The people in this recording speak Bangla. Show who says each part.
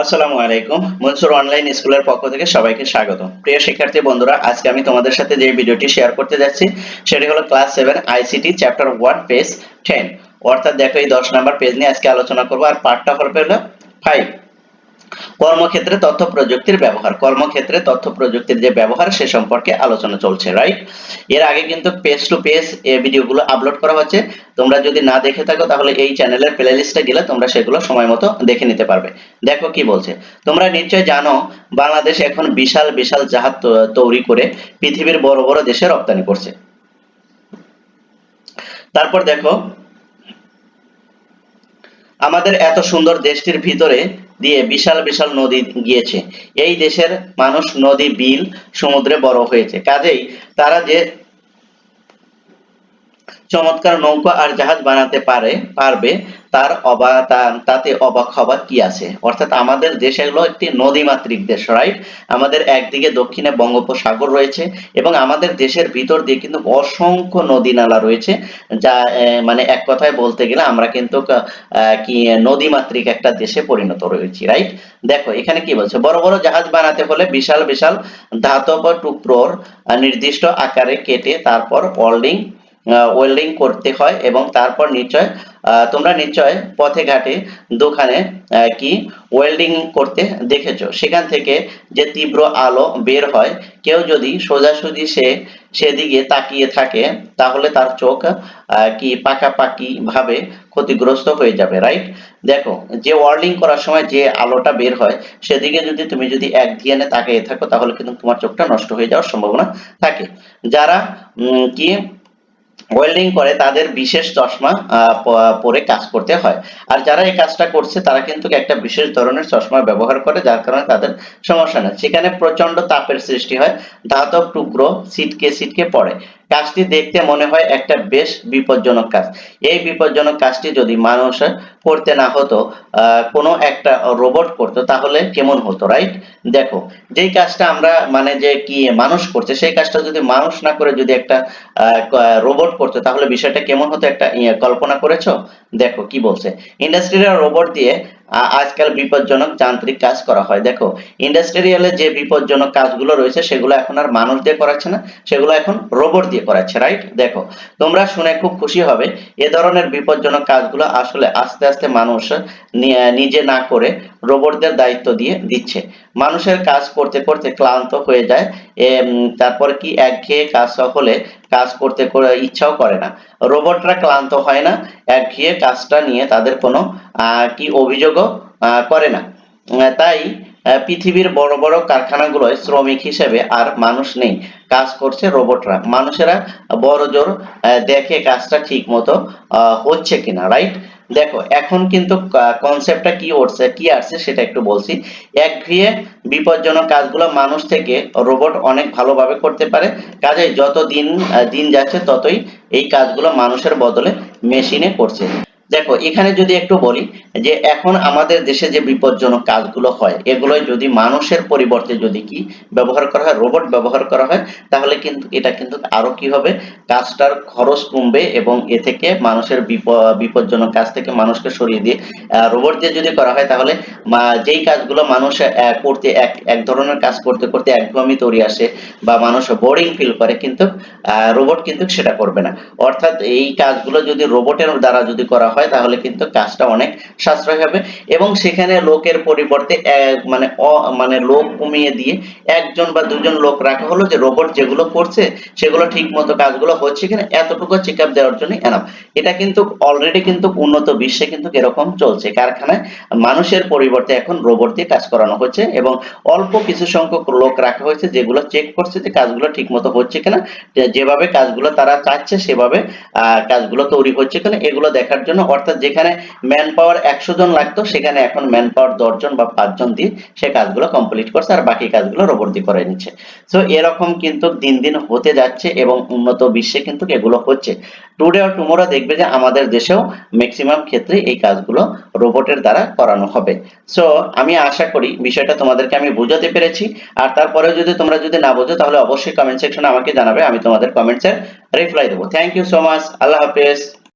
Speaker 1: আসসালামু আলাইকুম। মনসুর অনলাইন স্কুলের পক্ষ থেকে সবাইকে স্বাগত প্রিয় শিক্ষার্থী বন্ধুরা, আজকে আমি তোমাদের সাথে যে ভিডিওটি শেয়ার করতে যাচ্ছি, সেটি হলো class seven ICT chapter one page ten অর্থাৎ দেখো এই দশ নাম্বার পেজ নিয়ে আজকে আলোচনা করব, আর পার্টটা হলো পেল ফাইভ কর্মক্ষেত্রে তথ্য প্রযুক্তির ব্যবহার। কর্মক্ষেত্রে তথ্য প্রযুক্তির যে ব্যবহার, সে সম্পর্কে আলোচনা চলছে রাইট এর আগে কিন্তু পেজ টু পেজ এই ভিডিওগুলো আপলোড করা হচ্ছে। তোমরা যদি না দেখে থাকো, তাহলে এই চ্যানেলের প্লে লিস্টে গেলে তোমরা সেগুলো সময় মতো দেখে নিতে পারবে। দেখো কি বলছে। তোমরা নিশ্চয় জানো, বাংলাদেশ এখন বিশাল বিশাল জাহাজ তৈরি করে পৃথিবীর বড় বড় দেশে রপ্তানি করছে। তারপর দেখো, আমাদের এত সুন্দর দেশটির ভিতরে দিয়ে বিশাল বিশাল নদী গিয়েছে। এই দেশের মানুষ নদী, বিল, সমুদ্রে বড় হয়েছে। কাজেই তারা যে চমৎকার নৌকা আর জাহাজ বানাতে পারে, পারবে, তার অবা তাতে অবাক হবার কি আছে? অর্থাৎ আমাদের দেশ হলো একটি নদীমাতৃক দেশ রাইট আমাদের একদিকে দক্ষিণে বঙ্গোপসাগর রয়েছে এবং আমাদের দেশের ভিতর দিয়ে কিন্তু অসংখ্য নদী নালা রয়েছে, যা মানে এক কথায় বলতে গেলে আমরা কিন্তু কি নদীমাতৃক একটা দেশে পরিণত রয়েছি রাইট দেখো, এখানে কি বলছে? বড় বড় জাহাজ বানাতে হলে বিশাল বিশাল ধাতব টুকরোর নির্দিষ্ট আকারে কেটে তারপর ওয়েল্ডিং ওয়েল্ডিং করতে হয় এবং তারপর নিশ্চয় তোমরা নিশ্চয় পথে ঘাটে দোকানে কি ওয়েল্ডিং করতে দেখেছ। সেখান থেকে যে তীব্র আলো বের হয়, কেউ যদি সোজাসুজি সে, সেদিকে তাকিয়ে থাকে, তাহলে তার চোখ কি পাকাপাকি ভাবে ক্ষতিগ্রস্ত হয়ে যাবে রাইট দেখো, যে ওয়েল্ডিং করার সময় যে আলোটা বের হয়, সেদিকে যদি তুমি যদি এক ধ্যানে তাকিয়ে থাকো, তাহলে কিন্তু তোমার চোখটা নষ্ট হয়ে যাওয়ার সম্ভাবনা থাকে। যারা কি ওয়েল্ডিং করে তাদের বিশেষ চশমা পরে কাজ করতে হয়। আর যারা এই কাজটা করছে, তারা কিন্তু একটা বিশেষ ধরনের চশমা ব্যবহার করে, যার কারণে তাদের সমস্যা নেই। সেখানে প্রচণ্ড তাপের সৃষ্টি হয় ধাতব টুকরো, ছিটকে ছিটকে পড়ে। কাজটি দেখতে মনে হয় একটা বেশ বিপজ্জনক কাজ। এই বিপজ্জনক কাজটি যদি মানুষ করতে না হতো কোনো একটা রোবট করতো তাহলে কেমন হতো রাইট দেখো যেই কাজটা আমরা মানে যে কি মানুষ করছে সেই কাজটা যদি মানুষ না করে যদি একটা রোবট করতো তাহলে বিষয়টা কেমন হতো? একটা ইয়ে, কল্পনা করেছ? দেখো কি বলছে। ইন্ডাস্ট্রিয়াল রোবট দিয়ে আজকাল বিপজ্জনক যান্ত্রিক কাজ করা হয়। দেখো ইন্ডাস্ট্রিয়ালে যে বিপজ্জনক কাজগুলো রয়েছে, সেগুলো এখন আর মানুষ দিয়ে করাচ্ছে না, সেগুলো এখন রোবট দিয়ে করাচ্ছে রাইট দেখো, তোমরা শুনে খুব খুশি হবে, এ ধরনের বিপজ্জনক কাজগুলো আসলে আস্তে আস্তে মানুষ নিজে না করে রোবটদের দায়িত্ব দিয়ে দিচ্ছে। মানুষের কাজ করতে করতে ক্লান্ত হয়ে যায় তারপর কি একঘেয়ে কাজ হলে কাজ করতে করে ইচ্ছাও করে না। রোবটরা ক্লান্ত হয় না একঘেয়ে কাজটা নিয়ে তাদের কোনো কি অভিযোগও করে না। তাই পৃথিবীর বড় বড় কারখানাগুলোয় শ্রমিক হিসেবে আর মানুষ নেই, কাজ করছে রোবটরা। মানুষেরা বড় জোর দেখে কাজটা ঠিক মতো হচ্ছে কিনা রাইট দেখো, এখন কিন্তু কনসেপ্টটা কি উঠছে, কি আসছে সেটা একটু বলছি। একঘেয়ে বিপজ্জনক কাজগুলো মানুষ থেকে রোবট অনেক ভালোভাবে করতে পারে। কাজে যত দিন দিন যাচ্ছে, ততই এই কাজগুলো মানুষের বদলে মেশিনে করছে। দেখো, এখানে যদি একটু বলি যে এখন আমাদের দেশে যে বিপজ্জনক কাজগুলো হয়, এগুলোই যদি মানুষের পরিবর্তে যদি কি ব্যবহার করা হয় রোবট ব্যবহার করা হয়, তাহলে কিন্তু এটা কিন্তু আরও কি হবে? কাজটার খরচ কমবে এবং এ থেকে মানুষের বিপ- বিপজ্জনক কাজ থেকে মানুষকে সরিয়ে দিয়ে রোবট দিয়ে যদি করা হয়, তাহলে যেই কাজগুলো মানুষ করতে এক এক ধরনের কাজ করতে করতে একঘেয়েমি তৈরি আসে বা মানুষ বোরিং ফিল করে, কিন্তু রোবট কিন্তু সেটা করবে না। অর্থাৎ এই কাজগুলো যদি রোবটের দ্বারা যদি করা হয় তাহলে কিন্তু কাজটা অনেক সাশ্রয় হবে। এবং সেখানে লোকের পরিবর্তে মানে মানে লোক কমিয়ে দিয়ে একজন বা দুজন লোক রাখা হলো যে রোবট যেগুলো করছে, সেগুলো ঠিক মতো কাজগুলো হচ্ছে কিনা, এতটুকু চেক আপ দেওয়ার জন্য এনাফ এটা কিন্তু অলরেডি কিন্তু উন্নত বিশ্বে কিন্তু এরকম চলছে। কারখানায় মানুষের পরিবর্তে এখন রোবট দিয়ে কাজ করানো হচ্ছে এবং অল্প কিছু সংখ্যক লোক রাখা হয়েছে যেগুলো চেক করছে যে কাজগুলো ঠিক মতো হচ্ছে কিনা যেভাবে কাজগুলো তারা চাচ্ছে সেভাবে কাজগুলো তৈরি হচ্ছে কিনা, এগুলো দেখার জন্য অর্থাৎ যেখানে ম্যান পাওয়ার একশো জন লাগতো, সেখানে এখন ম্যান পাওয়ার দশ জন বা পাঁচজন দিয়ে সে কাজগুলো কমপ্লিট করছে আর বাকি কাজগুলো রোবট দিয়ে করে নিচ্ছে। সো এরকম কিন্তু দিন দিন হতে যাচ্ছে এবং উন্নত বিশ্বে কিন্তু এগুলো হচ্ছে। টুডে আর টুমোরো দেখবে যে আমাদের দেশেও ম্যাক্সিমাম ক্ষেত্রে এই কাজগুলো রোবটের দ্বারা করানো হবে। সো আমি আশা করি বিষয়টা তোমাদেরকে আমি বোঝাতে পেরেছি। আর তারপরেও যদি তোমরা যদি না বোঝো, তাহলে অবশ্যই কমেন্ট সেকশনে আমাকে জানাবে, আমি তোমাদের কমেন্টসের রিপ্লাই দেবো। Thank you so much Allah হাফেজ।